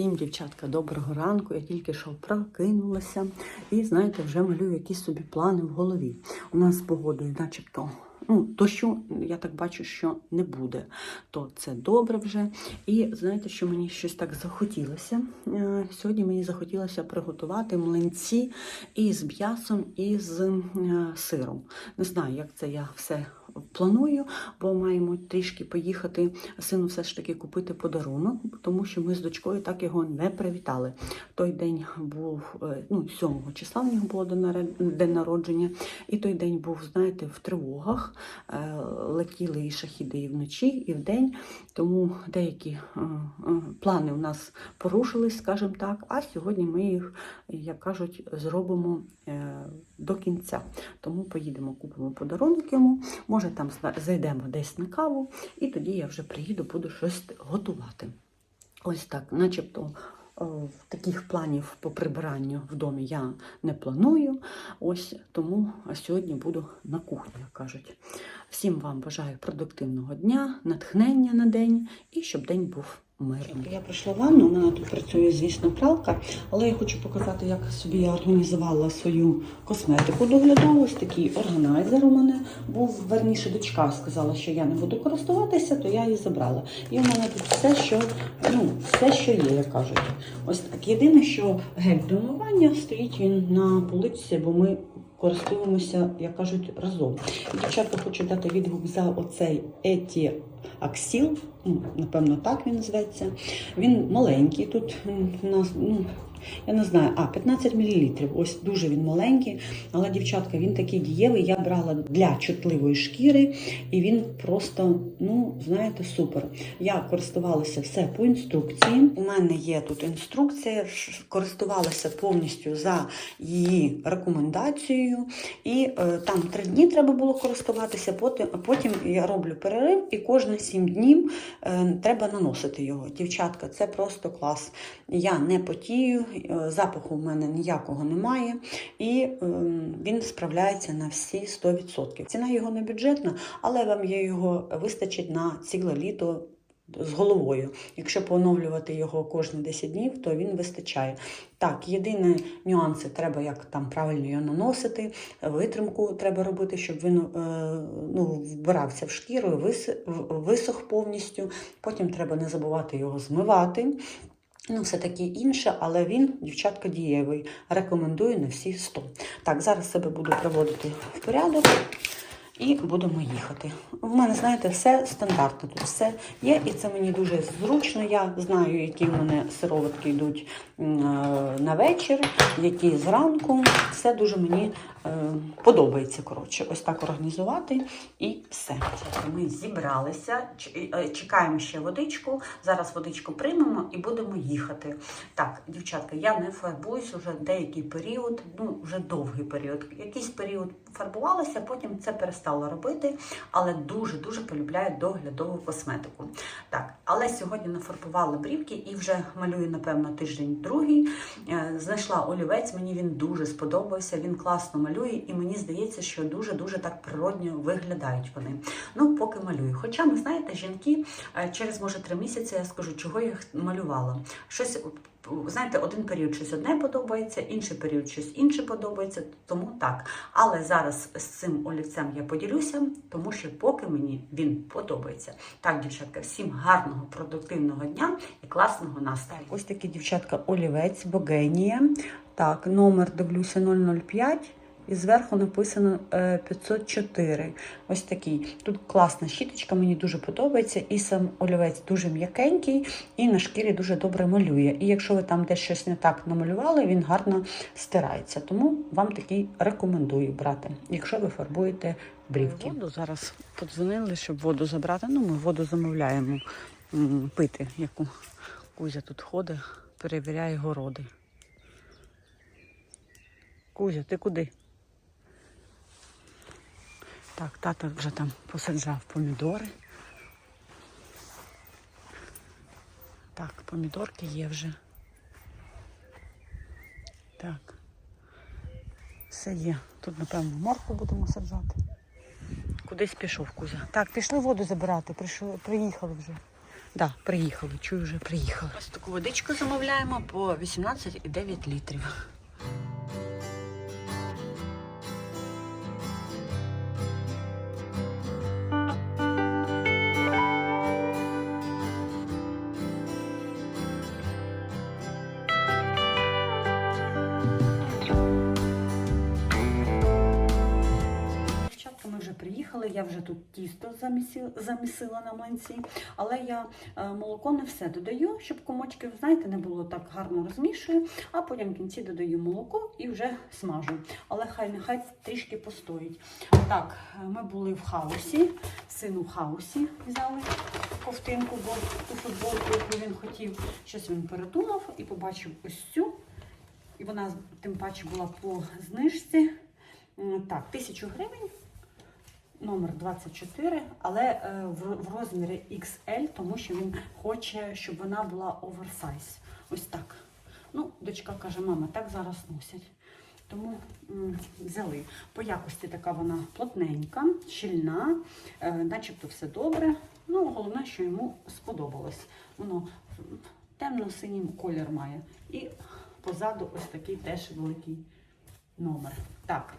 Всім, дівчатка, доброго ранку. Я тільки що прокинулася і, знаєте, вже малюю якісь собі плани в голові. У нас з погодою, начебто, ну, дощу, я так бачу, що не буде. То це добре вже. І знаєте, що мені щось так захотілося. Е, Сьогодні мені захотілося приготувати млинці із м'ясом і з е, сиром. Не знаю, як це я все планую, бо маємо трішки поїхати сину все ж таки купити подарунок, тому що ми з дочкою так його не привітали. Той день був е, ну, 7 числа в нього було день народження, і той день був, знаєте, в тривогах. Е, Летіли і шахіди і вночі, і вдень, тому деякі е, плани у нас порушились, скажімо так. А сьогодні ми їх, як кажуть, зробимо до кінця. Тому поїдемо, купимо подарунок йому. Може, там зайдемо десь на каву, і тоді я вже приїду, буду щось готувати. Ось так, начебто. е, Таких планів по прибиранню в домі я не планую. Ось тому сьогодні буду на кухні, як кажуть. Всім вам бажаю продуктивного дня, натхнення на день і щоб день був мирним. Я прийшла в ванну, у мене тут працює, звісно, пралка, але я хочу показати, як собі я організувала свою косметику доглядову. Ось такий органайзер у мене був. Верніше, дочка сказала, що я не буду користуватися, то я її забрала. І у мене тут все, що, ну, все, що є, як кажуть. Ось так. Єдине, що гель для умивання стоїть він на поличці, бо ми користуємося, як кажуть, разом. Дівчатка, хочу дати відгук за оцей Еті Аксіл, напевно, так він зветься. Він маленький тут у нас, ну, я не знаю, а 15 мл. Ось дуже він маленький. Але, дівчатка, він такий дієвий. Я брала для чутливої шкіри, і він просто, ну, знаєте, супер. Я користувалася все по інструкції. У мене є тут інструкція, користувалася повністю за її рекомендацією. І е, там три дні треба було користуватися. Потім, потім я роблю перерив, і кожні сім днів е, треба наносити його. Дівчатка, це просто клас. Я не потію, запаху в мене ніякого немає, і е, він справляється на всі 100%. Ціна його не бюджетна, але вам його вистачить на ціле літо. З головою. Якщо поновлювати його кожні 10 днів, то він вистачає. Так, єдині нюанси треба як там правильно його наносити, витримку треба робити, щоб він е, ну, вбирався в шкіру, висох повністю. Потім треба не забувати його змивати. Ну, все таке інше, але він, дівчатка, дієвий. Рекомендую на всі 100. Так, зараз себе буду приводити в порядок і будемо їхати. В мене, знаєте, все стандартно тут все є, і це мені дуже зручно. Я знаю, які в мене сироватки йдуть е, на вечір, які зранку. Все дуже мені подобається. Коротше, ось так організувати і все. Ми зібралися, е, чекаємо ще водичку. Зараз водичку приймемо і будемо їхати. Так, дівчатка, я не фарбуюсь уже деякий період, ну вже довгий період. Якийсь період фарбувалася, потім це перестала робити, але дуже дуже полюбляю доглядову косметику. Так, але сьогодні нафарбувала брівки і вже малюю, напевно, тиждень другий. Е, Знайшла олівець, мені він дуже сподобався. Він класно малює, і мені здається, що дуже дуже так природньо виглядають вони. Ну, поки малюю. Хоча, ви знаєте, жінки е, через може три місяці я скажу, чого я їх малювала. Щось. Знаєте, один період щось одне подобається, інший період щось інше подобається, тому так. Але зараз з цим олівцем я поділюся, тому що поки мені він подобається. Так, дівчатка, всім гарного, продуктивного дня і класного настрою. Ось такий дівчатка олівець, Богенія. Так, номер дивлюся 005. І зверху написано е, 504. Ось такий. Тут класна щіточка, мені дуже подобається. І сам олівець дуже м'якенький, і на шкірі дуже добре малює. І якщо ви там десь щось не так намалювали, він гарно стирається. Тому вам такий рекомендую брати, якщо ви фарбуєте брівки. Воду зараз подзвонили, щоб воду забрати. Ну, ми воду замовляємо пити, яку Кузя тут ходить, перевіряє городи. Кузя, ти куди? Так, тато вже там посаджав помідори. Так, помідорки є вже. Так. Все є. Тут, напевно, морку будемо саджати. Кудись пішов Кузя. Так, пішли воду забирати, прийшли, приїхали вже. Да, приїхали, чую, вже приїхали. Ось таку водичку замовляємо по 18,9 літрів. Приїхали, я вже тут тісто замісила, на млинці, але я е, молоко не все додаю, щоб комочки, знаєте, не було так гарно розмішую, а потім в кінці додаю молоко і вже смажу. Але хай нехай трішки постоїть. Так, е, ми були в хаосі, сину в хаосі взяли ковтинку, бо ту футболку, яку він хотів, щось він передумав і побачив ось цю. І вона тим паче була по знижці. Так, 1000 гривень, номер 24, але е, в, розмірі XL, тому що він хоче, щоб вона була оверсайз. Ось так. Ну, дочка каже, мама, так зараз носять. Тому взяли. По якості така вона плотненька, щільна, е, начебто все добре. Ну, головне, що йому сподобалось. Воно темно-синій колір має. І позаду ось такий теж великий номер. Так,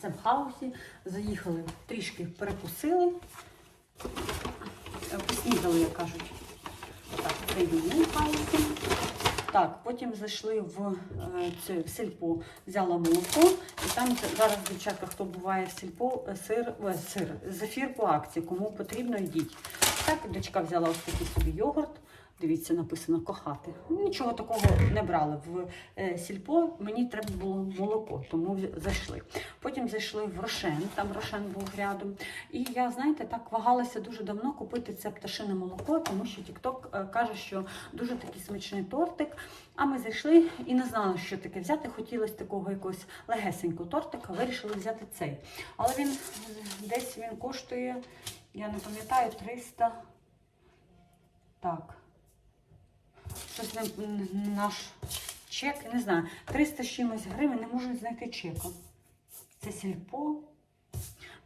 це в хаосі. Заїхали, трішки перекусили. Е, Поснідали, як кажуть. Так, це йому в хаосі. Так, потім зайшли в е, це, в сільпо, взяла молоко, і там зараз, дівчатка, хто буває в сільпо, е, сир, сир, зефір по акції, кому потрібно, йдіть. Так, дочка взяла ось такий собі йогурт. Дивіться, написано кохати. Нічого такого не брали. В е, сільпо мені треба було молоко, тому зайшли. Потім зайшли в Рошен, там Рошен був рядом. І я, знаєте, так вагалася дуже давно купити це пташине молоко, тому що Тікток е, каже, що дуже такий смачний тортик. А ми зайшли і не знали, що таке взяти. Хотілося такого якогось легесенького тортика, вирішили взяти цей. Але він десь він коштує, я не пам'ятаю, 300. Так. Щось не, наш чек, не знаю, 300 з чимось гривень, не можу знайти чека. Це сільпо.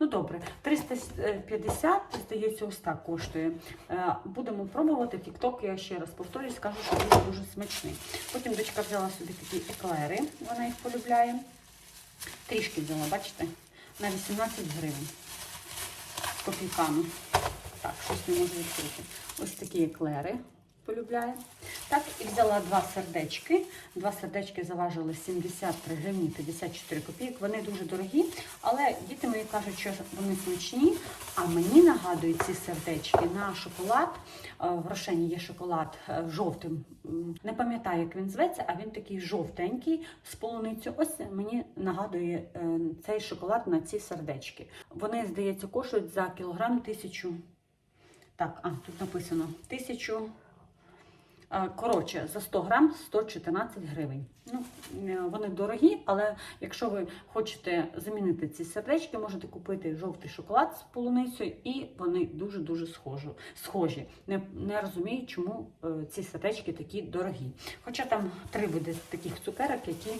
Ну добре, 350, здається, ось так коштує. Е, Будемо пробувати. Тікток, я ще раз повторюсь, скажу, що дуже дуже смачний. Потім дочка взяла собі такі еклери, вона їх полюбляє. Трішки взяла, бачите, на 18 гривень з копійками. Так, щось не можу відкрити. Ось такі еклери полюбляє. Так, і взяла два сердечки. Два сердечки заважили 73 гривні 54 копійок. Вони дуже дорогі, але діти мої кажуть, що вони смачні. А мені нагадують ці сердечки на шоколад. Е, В Рошені є шоколад е, жовтим. Не пам'ятаю, як він зветься, а він такий жовтенький з полуницю. Ось мені нагадує е, цей шоколад на ці сердечки. Вони, здається, коштують за кілограм тисячу. Так, а тут написано тисячу. А, Коротше, за 100 грам 114 гривень. Ну, е, вони дорогі, але якщо ви хочете замінити ці сердечки, можете купити жовтий шоколад з полуницею, і вони дуже-дуже схожі. схожі. Не, не розумію, чому е, ці сердечки такі дорогі. Хоча там три буде таких цукерок, які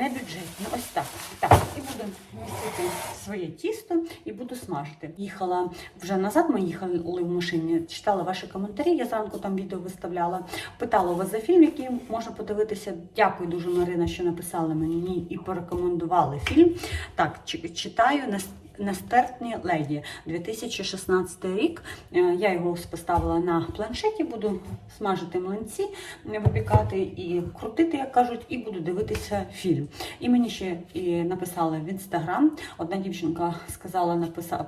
не бюджетні. Ось так. Так, і буду містити своє тісто і буду смажити. Їхала вже назад. Ми їхали в машині, читала ваші коментарі. Я зранку там відео виставляла. Питала вас за фільм, який можна подивитися. Дякую дуже, Марина, що написала мені і порекомендували фільм. Так, читаю «Нес- Нестерпні леді 2016 рік. Е, Я його поставила на планшеті, буду смажити млинці, е, випікати і крутити, як кажуть, і буду дивитися фільм. І мені ще і написали в інстаграм. Одна дівчинка сказала, написала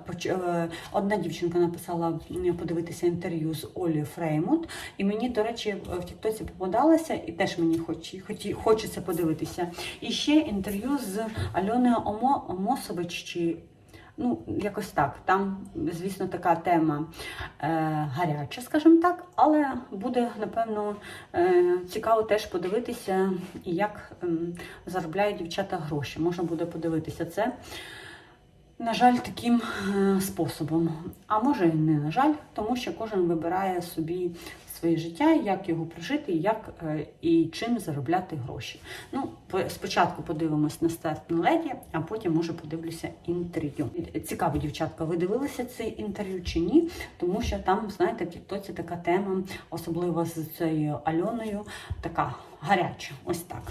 одна дівчинка написала подивитися інтерв'ю з Олі Фреймут. І мені, до речі, в Тіктоці попадалося, і теж мені хоч, хоч, хочеться подивитися. І ще інтерв'ю з Альоною Омо, Омосович чи Ну, якось так. Там, звісно, така тема е, гаряча, скажімо так, але буде, напевно, е, цікаво теж подивитися, як е, заробляють дівчата гроші. Можна буде подивитися це. На жаль, таким е, способом. А може і не на жаль, тому що кожен вибирає собі своє життя, як його прожити, як е, і чим заробляти гроші. Ну, по- спочатку подивимось на старт на леді, а потім може подивлюся інтерв'ю. Цікаво, дівчатка, ви дивилися це інтерв'ю чи ні? Тому що там, знаєте, в Тіктоці така тема, особливо з цією Альоною, така гаряча. Ось так.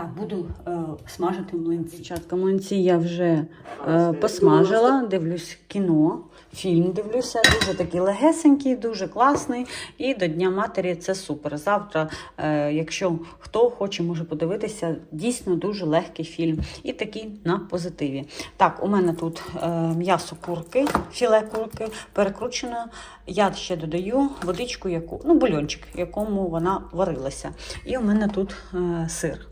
Так, буду е, смажити млинці. Дівчатка, млинці я вже е, посмажила, дивлюсь кіно, фільм дивлюся, дуже такий легесенький, дуже класний. І до Дня матері це супер. Завтра, е, якщо хто хоче, може подивитися, дійсно дуже легкий фільм. І такий на позитиві. Так, у мене тут е, м'ясо курки, філе курки перекручено. Я ще додаю водичку, яку, ну, бульончик, в якому вона варилася. І у мене тут е, сир.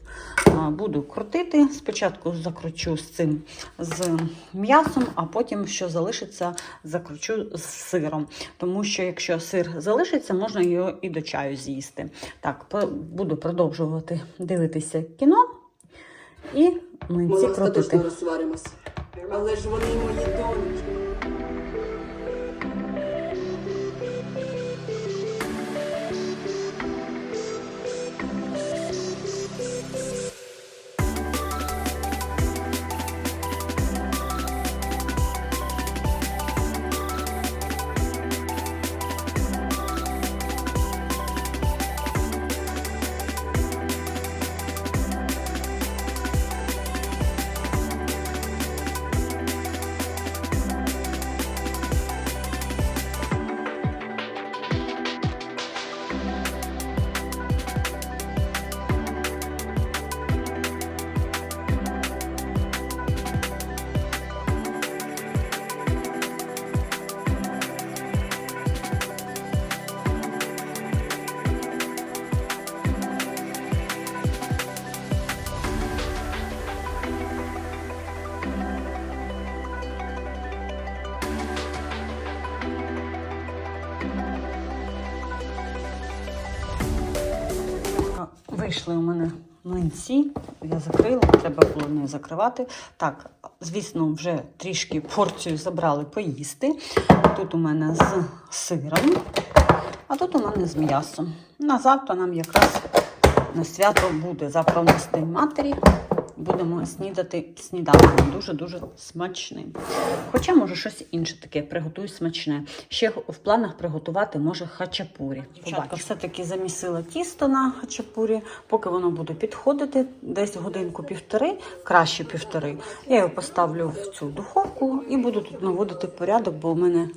Буду крутити. Спочатку закручу з цим з м'ясом, а потім, що залишиться, закручу з сиром. Тому що якщо сир залишиться, можна його і до чаю з'їсти. Так, буду продовжувати дивитися кіно і Ми млинці крутити. розсваримось. Але ж вони мої донечки. Вийшли у мене млинці, я закрила, треба було не закривати. Так, звісно, вже трішки порцію забрали поїсти. Тут у мене з сиром, а тут у мене з м'ясом. На завтра нам якраз на свято буде. Завтра у нас День матері. Будемо снідати сніданком. Дуже-дуже смачним. Хоча, може, щось інше таке приготую смачне. Ще в планах приготувати, може, хачапурі. Дівчатка, все-таки замісила тісто на хачапурі, поки воно буде підходити, десь годинку-півтори, краще півтори. Я його поставлю в цю духовку і буду тут наводити порядок, бо у мене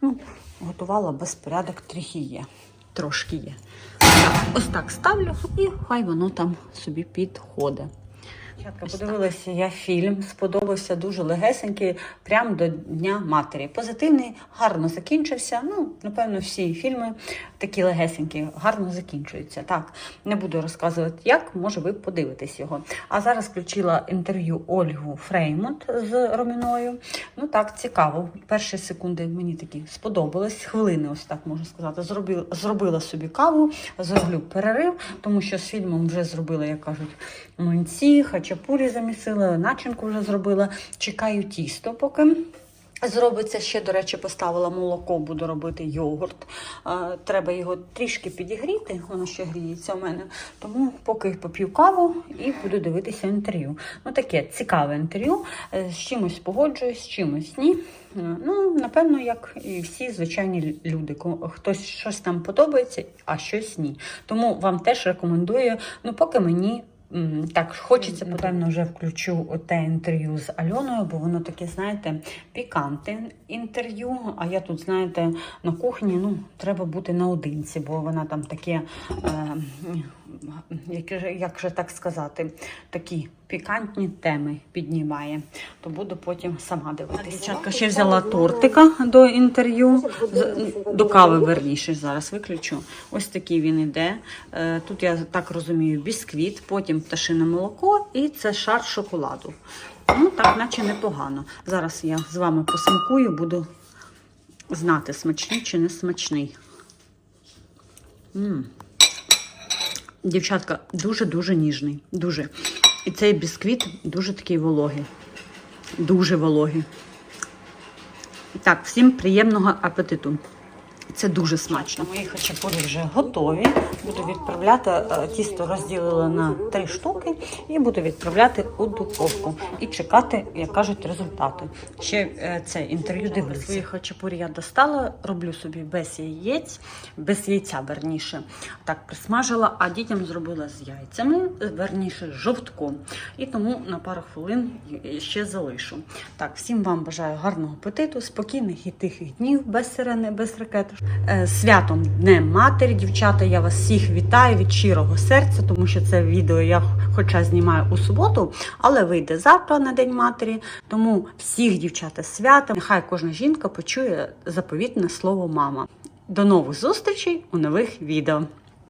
ну, готувала безпорядок трохи є. Трошки є. Ось так ставлю і хай воно там собі підходить. Дівчатка, подивилася я фільм, сподобався дуже легесенький, прямо до Дня матері. Позитивний, гарно закінчився. Ну, напевно, всі фільми такі легесенькі, гарно закінчуються. Так, не буду розказувати, як, може, ви подивитесь його. А зараз включила інтерв'ю Ольгу Фреймонт з Роміною. Ну так, цікаво. Перші секунди мені такі сподобались. Хвилини, ось так можна сказати. Зробила, зробила собі каву, зроблю перерив, тому що з фільмом вже зробила, як кажуть, млинці, хачапурі замісила, начинку вже зробила. Чекаю тісто, поки. Зробиться ще, до речі, поставила молоко, буду робити йогурт. Е, Треба його трішки підігріти, воно ще гріється у мене. Тому поки поп'ю каву і буду дивитися інтерв'ю. Ну таке цікаве інтерв'ю. Е, З чимось погоджуюсь, з чимось ні. Е, Ну, напевно, як і всі звичайні люди. Хтось щось там подобається, а щось ні. Тому вам теж рекомендую, ну поки мені. Так, хочеться, напевно, вже включу те інтерв'ю з Альоною, бо воно таке, знаєте, пікантне інтерв'ю. А я тут, знаєте, на кухні ну, треба бути наодинці, бо вона там таке, е, як, же- так сказати, такі пікантні теми піднімає. То буду потім сама дивитися. Дівчатка ще взяла тортика до інтерв'ю, до кави верніше зараз виключу. Ось такий він іде. Е, Тут я так розумію, бісквіт, потім пташине молоко і це шар шоколаду. Ну, так, наче непогано. Зараз я з вами посмакую, буду знати, смачний чи не смачний. м Дівчатка, дуже-дуже ніжний. Дуже. І цей бісквіт дуже такий вологий. Дуже вологий. Так, всім приємного апетиту. Це дуже смачно. Мої хачапурі вже готові. Буду відправляти е, тісто розділила на три штуки і буду відправляти у духовку і чекати, як кажуть, результати. Ще е, це інтерв'ю дивлюся. Свої хачапурі я достала, роблю собі без яєць, без яйця верніше. Так присмажила, а дітям зробила з яйцями, верніше з жовтком. І тому на пару хвилин ще залишу. Так, всім вам бажаю гарного апетиту, спокійних і тихих днів, без сирени, без ракет. Е, Святом Днем Матері, дівчата, я вас всіх вітаю від щирого серця, тому що це відео я хоча знімаю у суботу, але вийде завтра на День матері. Тому всіх дівчата свята. Нехай кожна жінка почує заповітне слово мама. До нових зустрічей у нових відео.